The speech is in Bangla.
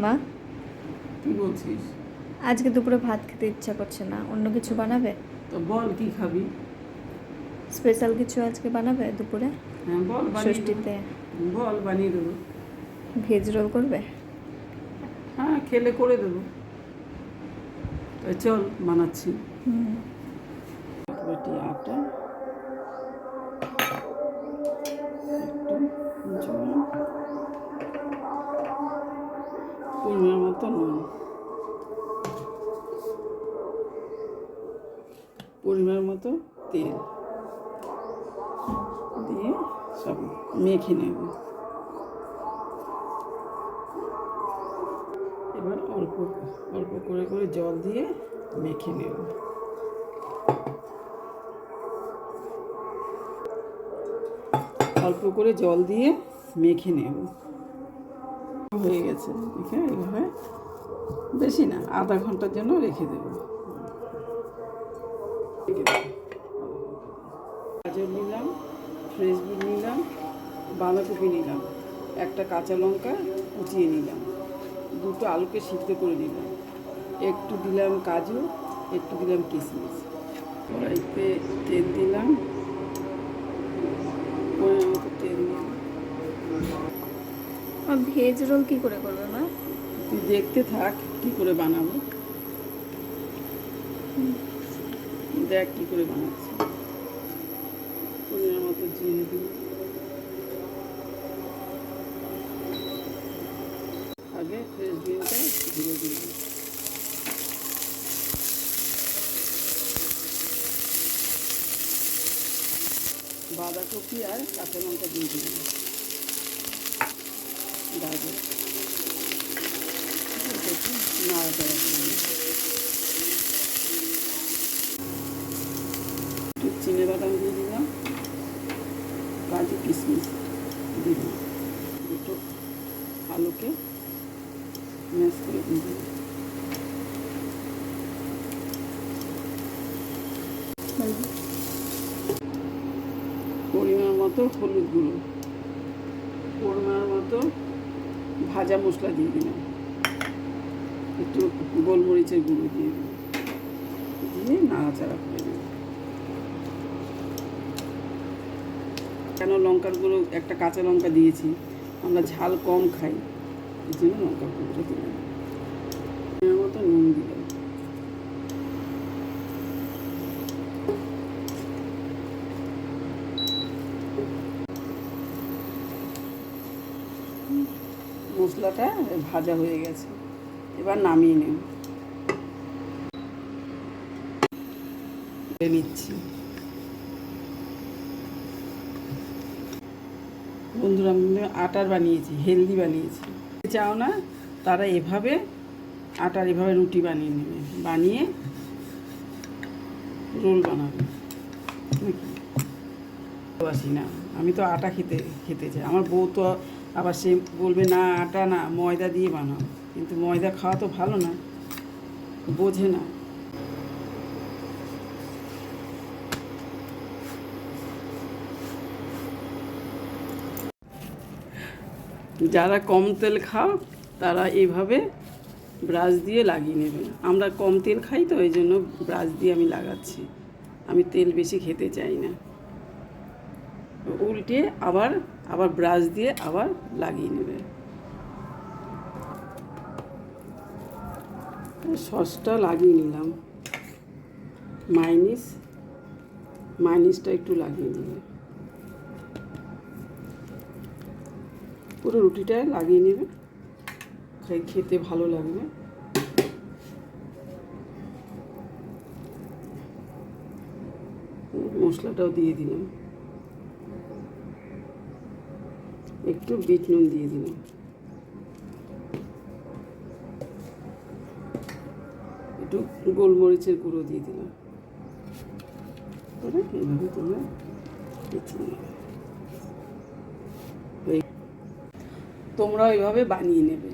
মা? কি বলছিস? আজকে দুপুরে ভাত খেতে ইচ্ছা করছে না। অন্য কিছু বানাবে? তো বল কি খাবি? স্পেশাল কিছু আজকে বানাবে দুপুরে? হ্যাঁ বল ষষ্ঠীতে। বল বানিয়ে দেবো। ভেজ রোল করবে? হ্যাঁ খেলে করে দেবো। তো চল বানাচ্ছি। বাটি আটা। নুন পরিমাণ মতো তেল দিয়ে সব মেখে নেব। এবার অল্প অল্প করে করে জল দিয়ে মেখে নেব। অল্প করে জল দিয়ে মেখে নেব। হয়ে গেছে। দেখে এইভাবে বেশি না, আধা ঘণ্টার জন্য রেখে দেব। গাজর নিলাম ফ্রেশ বিন নিলাম, বাঁধাকপি নিলাম, একটা কাঁচা লঙ্কা কুচিয়ে নিলাম, দুটো আলুকে সিদ্ধ করে নিলাম। একটু দিলাম কাজু, একটু দিলাম কিশমিশ কড়াইতে তেল দিলাম। তেল দিলাম। ভেজ রোল কি করে করবে, মা? তুই দেখতে থাক, কি করে বানাবো। দেখ কি করে বানাচ্ছি। মতো আগে ফ্রেশ বাঁধাকপি আর কাঁচা লঙ্কা দিয়ে দিলাম গাজর একটু নাড়াচাড়া করে নিই। একটু চিনে বাদাম দিয়ে দিলাম। কাজু কিশমিশ দিলাম। দুটো আলুকে ম্যাশ করে দিয়ে পরিমাণ মতো হলুদ গুঁড়ো। পরিমাণ মতো ভাজা মশলা দিয়ে দিলাম। একটু গোলমরিচের গুঁড়ো দিয়ে দিলাম। দিয়ে নাড়াচাড়া করে দিলাম কেন লঙ্কার গুঁড়ো, একটা কাঁচা লঙ্কা দিয়েছি। আমরা ঝাল কম খাই, এই জন্য লঙ্কার গুঁড়োটা দিলাম। মতো নুন দিলাম। মশলাটা ভাজা হয়ে গেছে। এবার নামিয়ে নিচ্ছি। বন্ধুরা আটার বানিয়েছি হেলদি বানিয়েছি। চাও না, তারা এভাবে আটার, এভাবে রুটি বানিয়ে নেবে। বানিয়ে রোল বানাবে। ভালোবাসি না। আমি তো আটা খেতে খেতে চাই। আমার বউ তো আবার সে বলবে, না, আটা না, ময়দা দিয়ে বানাও। কিন্তু ময়দা খাওয়া তো ভালো না, বোঝে না। যারা কম তেল খাও, তারা এইভাবে ব্রাশ দিয়ে লাগিয়ে নেবে। আমরা কম তেল খাই তো, ওই জন্য ব্রাশ দিয়ে আমি লাগাচ্ছি। আমি তেল বেশি খেতে চাই না। উল্টে আবার আবার ব্রাশ দিয়ে আবার লাগিয়ে নেবে। সসটা লাগিয়ে নিলাম। মাইনিস, মাইনিসটা একটু লাগিয়ে নেবে পুরো রুটিটা লাগিয়ে নেবে। খাই- খেতে ভালো লাগবে। মশলাটাও দিয়ে দিলাম। একটু বিট নুন দিয়ে দিলাম। একটু গোলমরিচের গুঁড়ো দিয়ে দিলাম। করে এইভাবে তোমরা বেছে এই- ওইভাবে বানিয়ে নেবে।